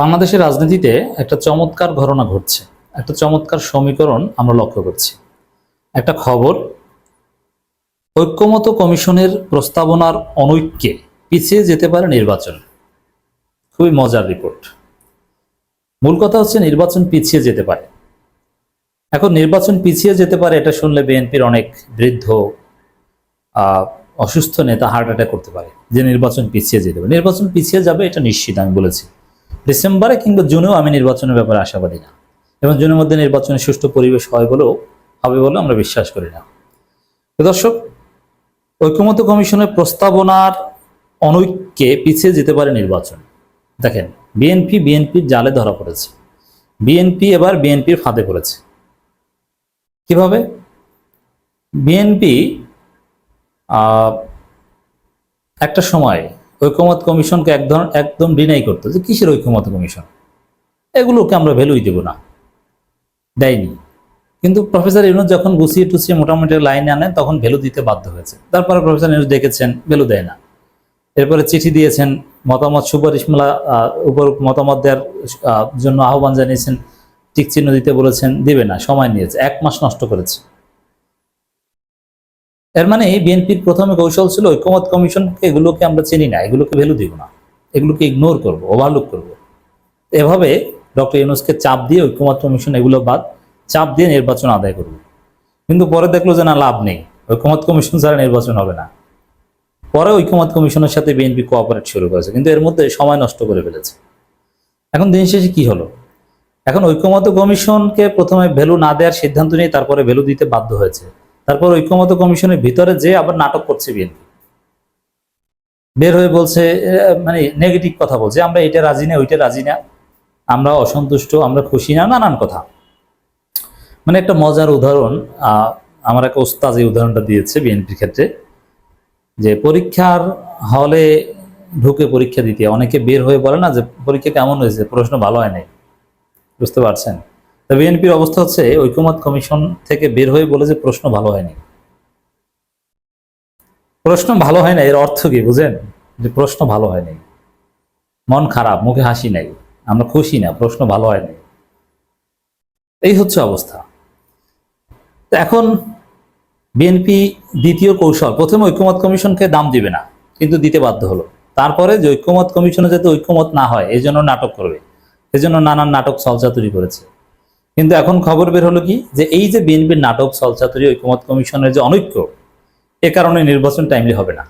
বাংলাদেশের রাজনীতিতে একটা চমৎকার ঘটনা ঘটছে। একটা চমৎকার সমীকরণ আমরা লক্ষ্য করছি। একটা খবর, ঐক্যমত কমিশনের প্রস্তাবনার অনৈক্যে পিছিয়ে যেতে পারে নির্বাচন। খুবই মজার রিপোর্ট। মূল কথা হচ্ছে নির্বাচন পিছিয়ে যেতে পারে। এখন নির্বাচন পিছিয়ে যেতে পারে এটা শুনলে বিএনপির অনেক বৃদ্ধ অসুস্থ নেতা হার্ট অ্যাটাক করতে পারে যে নির্বাচন পিছিয়ে যেতে পারে। নির্বাচন পিছিয়ে যাবে এটা নিশ্চিত, আমি বলেছি। ডিসেম্বরে কিংবা জুনেও আমি নির্বাচনের ব্যাপারে আশাবাদী না। এবং জুনের মধ্যে নির্বাচনের সুষ্ঠু পরিবেশ হয় বলেও, হবে বলে আমরা বিশ্বাস করি না। দর্শক, ঐক্যমত কমিশনের প্রস্তাবনার অনৈক্যে পিছিয়ে যেতে পারে নির্বাচন। দেখেন, বিএনপি বিএনপির জালে ধরা পড়েছে। বিএনপি এবার বিএনপির ফাঁদে পড়েছে। কীভাবে? বিএনপি একটা সময় ঐক্যমত কমিশনকে এক ধরনের, একদম ডিনাই করতো যে কিসের ঐক্যমত কমিশন? এগুলোকে আমরা ভ্যালুই দেব না। দেয়নি। কিন্তু প্রফেসর ইউনুস যখন গুছিয়ে টুছিয়ে মোটামুটি লাইনে আনেন, তখন ভ্যালু দিতে বাধ্য হয়েছে। তারপরে প্রফেসর ইউনুস দেখেছেন ভ্যালু দেয় না। এরপরে চিঠি দিয়েছেন, মতামত সুপারিশমালা উপর মতামত দেওয়ার জন্য আহ্বান জানিয়েছেন, টিক চিহ্ন দিতে বলেছেন, দিবে না, সময় নিয়েছে, এক মাস নষ্ট করেছে। এর মানে বিএনপির প্রথমে কৌশল ছিল ঐক্যমত কমিশনকে এগুলোকে আমরা চিনি না, এগুলোকে ভ্যালু দিব না। এগুলোকে ইগনোর করব ওভারলুক করব। এভাবে ডক্টর ইউনুসকে চাপ দিয়ে ঐক্যমত কমিশন এগুলো বাদ, চাপ দিয়ে নির্বাচন আদায় করব। কিন্তু পরে দেখল যে না, লাভ নেই। ঐক্যমত কমিশন ছাড়া নির্বাচন হবে না। পরে ঐক্যমত কমিশনের সাথে বিএনপি কোঅপারেট শুরু করেছে, কিন্তু এর মধ্যে সময় নষ্ট করে ফেলেছে। এখন দিন শেষে কি হলো? এখন ঐক্যমত কমিশনকে প্রথমে ভ্যালু না দেওয়ার সিদ্ধান্ত নিয়ে তারপরে ভ্যালু দিতে বাধ্য হয়েছে। তারপর ঐক্যমত কমিশনের ভিতরে যে আবার নাটক করছে বিএনপি। বের হয়ে বলছে মানে নেগেটিভ কথা বলছে, আমরা এটা রাজি না, ওইটা রাজি না, আমরা অসন্তুষ্ট, আমরা খুশি না, নানান কথা। মানে একটা মজার উদাহরণ আমার এক ওস্তাজ এই উদাহরণটা দিয়েছে বিএনপির ক্ষেত্রে, যে পরীক্ষার হলে ঢুকে পরীক্ষা দিতে অনেকে বের হয়ে বলে না যে, পরীক্ষা কেমন হয়েছে? প্রশ্ন ভালো হয় নাই। বুঝতে পারছেন? বিএনপির অবস্থা হচ্ছে, ঐক্যমত কমিশন থেকে বের হয়ে বলে যে প্রশ্ন ভালো হয়নি। প্রশ্ন ভালো হয় না, এর অর্থ কি বুঝেন? যে প্রশ্ন ভালো হয়নি। মন খারাপ, মুখে হাসি নাই, আমরা খুশি না, প্রশ্ন ভালো হয়নি। এই হচ্ছে অবস্থা। এখন বিএনপি দ্বিতীয় কৌশল, প্রথমে ঐক্যমত কমিশনকে দাম দিবে না, কিন্তু দিতে বাধ্য হলো। তারপরে যে ঐক্যমত কমিশনে যাতে ঐক্যমত না হয় এই জন্য নাটক করবে, এজন্য নানান নাটক চলচা তৈরি করেছে। কিন্তু এখন খবর বের হলো কি? যে এই যে বিএনপির নাটক সলচাতুরি ঐক্যমত কমিশনের যে অনৈক্য, এ কারণে নির্বাচন টাইমলি হবে না।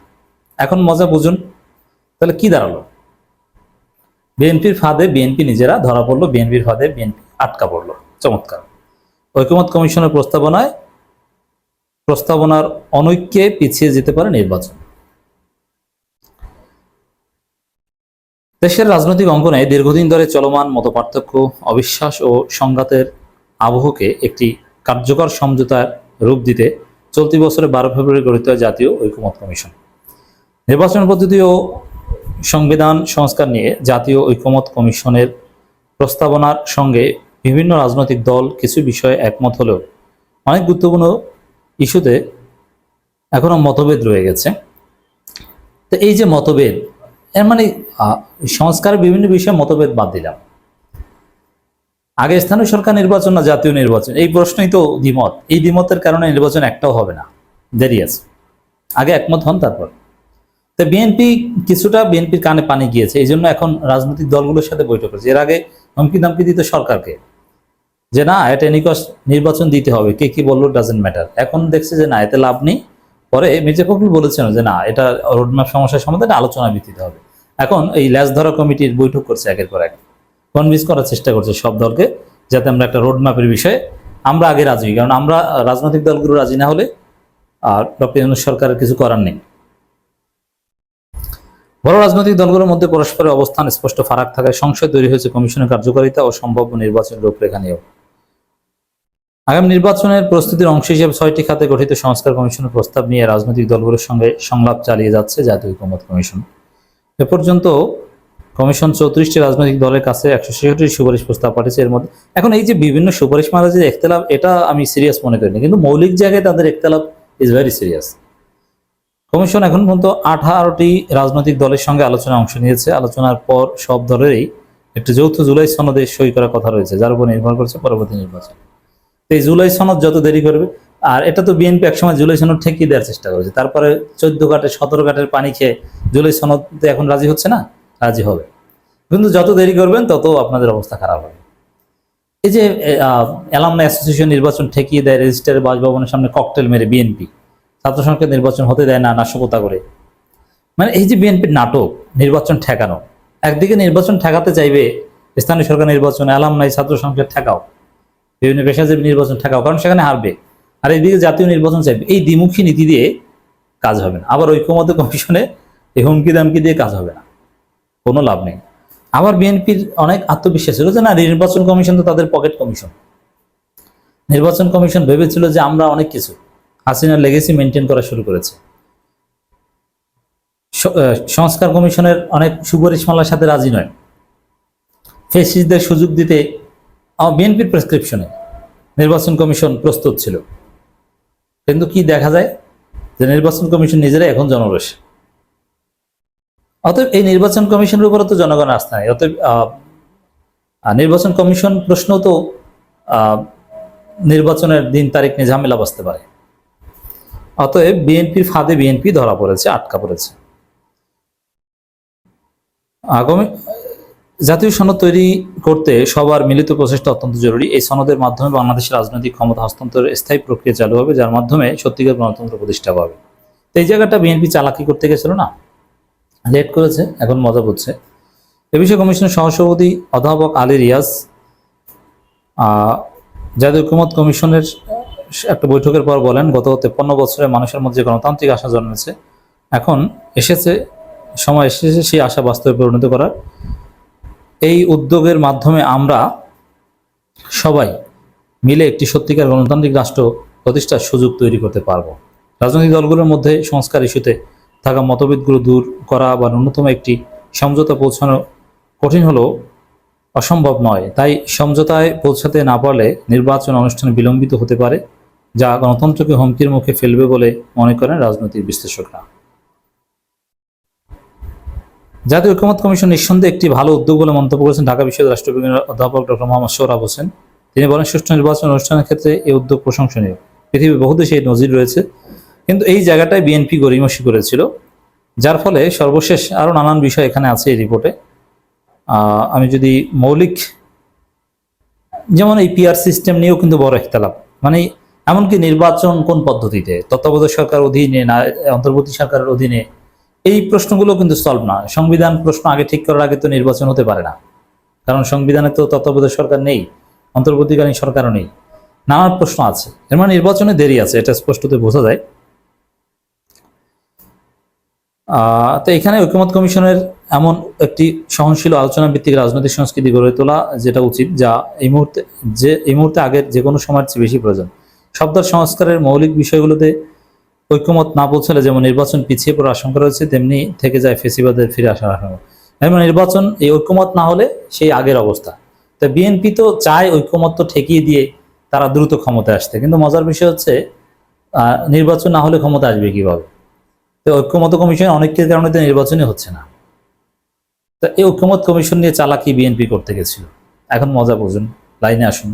এখন মজা বুঝুন, তাহলে কি দাঁড়াল? বিএনপির ফাঁদে বিএনপি নিজেরা ধরা পড়ল, বিএনপির ফাঁদে বিএনপি আটকা পড়ল। চমৎকার। ঐক্যমত কমিশনের প্রস্তাবনায়, প্রস্তাবনার অনৈক্যে পিছিয়ে যেতে পারে নির্বাচন। দেশের রাজনৈতিক অঙ্গনে দীর্ঘদিন ধরে চলমান মতপার্থক্য, অবিশ্বাস ও সংঘাতের আবহকে একটি কার্যকর সমঝোতার রূপ দিতে চলতি বছরের বারো ফেব্রুয়ারি গঠিত জাতীয় ঐক্যমত কমিশন। নির্বাচন পদ্ধতি ও সংবিধান সংস্কার নিয়ে জাতীয় ঐক্যমত কমিশনের প্রস্তাবনার সঙ্গে বিভিন্ন রাজনৈতিক দল কিছু বিষয়ে একমত হলেও অনেক গুরুত্বপূর্ণ ইস্যুতে এখনও মতভেদ রয়ে গেছে। তো এই যে মতভেদ, এর মানে সংস্কারের বিভিন্ন বিষয়ে মতভেদ বাদ দিলাম। আগে স্থানীয় সরকার নির্বাচন না জাতীয় নির্বাচন? এই প্রশ্নই তো দ্বিমত। এই দ্বিমতের কারণে নির্বাচন একটাও হবে না। দেরি আছে। আগে একমত হন তারপর। তো বিএনপি কিছুটা বিএনপির কানে পানি গিয়েছে। এই জন্য এখন রাজনৈতিক দলগুলোর সাথে বৈঠক করেছে এর আগে হুমকি দামকি দিত সরকারকে। যে না এটা নিকশ নির্বাচন দিতে হবে। কে কি বলল ডাজেন্ট ম্যাটার এখন দেখছে যে না, এতে লাভ নেই। পরে মির্জা ফখরুল বলেছেন যে না, এটা রোডম্যাপ সমস্যার সমাধানে আলোচনা ভিত্তিতে হবে। এখন এই ল্যাস ধরা কমিটির বৈঠক করছে একের পর এক। কনভিন্স করার চেষ্টা করছে সব দলকে যাতে আমরা একটা রোডম্যাপের বিষয়ে আমরা আগে রাজি হই। কারণ আমরা রাজনৈতিক দলগুলো রাজি না হলে আর ডক্টর সরকারের কিছু করার নেই। বড় রাজনৈতিক দলগুলোর মধ্যে পরস্পরের অবস্থান স্পষ্ট ফারাক থাকায় সংশয় তৈরি হয়েছে কমিশনের কার্যকারিতা ও সম্ভাব্য নির্বাচনের রূপরেখা নিয়েও। আগামী নির্বাচনের প্রস্তুতির অংশ হিসেবে ছয়টি খাতে গঠিত সংস্কার কমিশনের প্রস্তাব নিয়ে রাজনৈতিক দলগুলোর সঙ্গে সংলাপ চালিয়ে যাচ্ছে জাতীয় ঐক্যমত কমিশন। এ পর্যন্ত কমিশন চৌত্রিশটি রাজনৈতিক দলের কাছে একশো ছেষট্টি সুপারিশ প্রস্তাব পাঠিয়েছে এর মধ্যে। এখন এই যে বিভিন্ন সুপারিশ মারা যে একতলাপ, এটা আমি সিরিয়াস মনে করিনি। কিন্তু মৌলিক জায়গায় তাদের একতলাপ ইজ ভেরি সিরিয়াস কমিশন এখন পর্যন্ত আঠারোটি রাজনৈতিক দলের সঙ্গে আলোচনায় অংশ নিয়েছে। আলোচনার পর সব দলেরই একটি যৌথ জুলাই সনদে সই করার কথা রয়েছে, যার উপর নির্ভর করছে পরবর্তী নির্বাচন। এই জুলাই সনদ যত দেরি করবে, আর এটা তো বিএনপি একসময় জুলাই সনদ ঠেকিয়ে দেওয়ার চেষ্টা করেছে। তারপরে চোদ্দ কাটে সতেরো কাটের পানি খেয়ে জুলাই সনদে এখন রাজি হচ্ছে না? রাজি হবে। কিন্তু যত দেরি করবেন, তত আপনাদের অবস্থা খারাপ হবে। এই যে অ্যালামনা অ্যাসোসিয়েশন নির্বাচন ঠেকিয়ে দেয় রেজিস্টারের বাসভবনের সামনে ককটেল মেরে বিএনপি। ছাত্র সংসদ নির্বাচন হতে দেয় না নাশকতা করে। মানে এই যে বিএনপির নাটক, নির্বাচন ঠেকানো, একদিকে নির্বাচন ঠেকাতে চাইবে স্থানীয় সরকার নির্বাচন অ্যালাম নাই ছাত্র সংসদ ঠেকাও, বিভিন্ন পেশাজীবী নির্বাচন ঠেকাও, কারণ সেখানে হারবে। আর এইদিকে জাতীয় নির্বাচন চাইবে। এই দ্বিমুখী নীতি দিয়ে কাজ হবে না। আবার ঐক্যমত্য কমিশনে এই হুমকি দামকি দিয়ে কাজ হবে না। কোনো লাভ নেই। আবার বিএনপির অনেক আত্মবিশ্বাস ছিল যে না, নির্বাচন কমিশন তো তাদের পকেট কমিশন। নির্বাচন কমিশন ভেবেছিল যে আমরা অনেক কিছু, হাসিনার লেগেসি মেনটেন করা শুরু করেছে। সংস্কার কমিশনের অনেক সুপারিশমালার সাথে রাজি নয়। ফেসিসদের সুযোগ দিতে বিএনপির প্রেসক্রিপশনে নির্বাচন কমিশন প্রস্তুত ছিল। কিন্তু কি দেখা যায়? যে নির্বাচন কমিশন নিজেরাই এখন জনরোষ। অতএব এই নির্বাচন কমিশনের উপরে তো জনগণ আস্থা নেই। অতএব নির্বাচন কমিশন প্রশ্ন তো নির্বাচনের দিন, তারিখ নিয়ে ঝামেলা বসতে পারে। অতএব বিএনপির ফাঁদে বিএনপি ধরা পড়েছে, আটকা পড়েছে। আগামী, জাতীয় সনদ তৈরি করতে সবার মিলিত প্রচেষ্টা অত্যন্ত জরুরি। এই সনদের মাধ্যমে বাংলাদেশের রাজনৈতিক ক্ষমতা হস্তান্তরের স্থায়ী প্রক্রিয়া চালু হবে, যার মাধ্যমে সত্যিকার গণতন্ত্র প্রতিষ্ঠা পাবে। এই জায়গাটা বিএনপি চালাকি করতে গেছিল না? লেট করেছে, এখন মজা বুঝছে এ বিষয়ে কমিশনের সহসভাপতি অধ্যাপক আলী রিয়াজ জাতীয় ঐক্যমত কমিশনের একটা বৈঠকের পর বলেন, গত তেপ্পান্ন বছরে মানুষের মধ্যে গণতান্ত্রিক আশা জন্মেছে। এখন এসেছে, সময় এসেছে সেই আশা বাস্তবে পরিণত করার। এই উদ্যোগের মাধ্যমে আমরা সবাই মিলে একটি সত্যিকার গণতান্ত্রিক রাষ্ট্র প্রতিষ্ঠার সুযোগ তৈরি করতে পারব। রাজনৈতিক দলগুলোর মধ্যে সংস্কার ইস্যুতে থাকা মতভেদগুলো দূর করা বা ন্যূনতম একটি সমঝোতা পৌঁছানো কঠিন হলেও অসম্ভব নয়। তাই সমঝোতায় পৌঁছাতে না পারলে নির্বাচন অনুষ্ঠান বিলম্বিত হতে পারে, যা গণতন্ত্রকে হুমকির মুখে ফেলবে বলে মনে করেন রাজনৈতিক বিশ্লেষকরা। জাতীয় ঐক্যমত কমিশন নিঃসন্দেহে একটি ভালো উদ্যোগ বলে মন্তব্য করেছেন ঢাকা বিশ্ববিদ্যালয়ের রাষ্ট্রবিজ্ঞানের অধ্যাপক ডক্টর মোহাম্মদ সোহরাব হোসেন। তিনি বলেন, সুষ্ঠু নির্বাচন অনুষ্ঠানের ক্ষেত্রে এই উদ্যোগ প্রশংসনীয়। পৃথিবীর বহু দেশে এই নজির রয়েছে। কিন্তু এই জায়গাটায় বিএনপি গরিমসি করেছিল, যার ফলে সর্বশেষ আরও নানান বিষয় এখানে আছে এই রিপোর্টে আমি যদি মৌলিক, যেমন এই পিআর সিস্টেম নিয়েও কিন্তু বড় একতলাপ। মানে এমনকি নির্বাচন কোন পদ্ধতিতে, তত্ত্বাবধায়ক সরকার অধীনে না, অন্তর্বর্তী সরকারের অধীনে, এই প্রশ্নগুলো কিন্তু সলভ না। সংবিধান প্রশ্ন আগে ঠিক করার আগে তো নির্বাচন হতে পারে না। কারণ সংবিধানে তো তত্ত্বাবধায়ক সরকার নেই, অন্তর্বর্তীকালীন সরকারও নেই। নানান প্রশ্ন আছে। এর মানে নির্বাচনে দেরি আছে, এটা স্পষ্টতে বোঝা যায়। তো এখানে ঐক্যমত কমিশনের এমন একটি সহনশীল আলোচনা ভিত্তিক রাজনৈতিক সংস্কৃতি গড়ে তোলা যেটা উচিত, যা এই মুহূর্তে যে, এই মুহূর্তে আগের যে কোনো সময়ের চেয়ে বেশি প্রয়োজন। শব্দের সংস্কারের মৌলিক বিষয়গুলোতে ঐক্যমত না পৌঁছালে যেমন নির্বাচন পিছিয়ে পড়ার আশঙ্কা রয়েছে, তেমনি থেকে যায় ফেসিবাদের ফিরে আসার আশঙ্কা। এবং নির্বাচন, এই ঐক্যমত না হলে সেই আগের অবস্থা। তো বিএনপি তো চায় ঐক্যমত তো ঠেকিয়ে দিয়ে তারা দ্রুত ক্ষমতায় আসতে, কিন্তু মজার বিষয় হচ্ছে নির্বাচন না হলে ক্ষমতা আসবে কীভাবে? তো ঐক্যমত কমিশন অনেকের কারণে তো নির্বাচনই হচ্ছে না। তা এই ঐক্যমত কমিশন নিয়ে চালাকি বিএনপি করতে গেছিল। এখন মজা বুঝুন, লাইনে আসুন।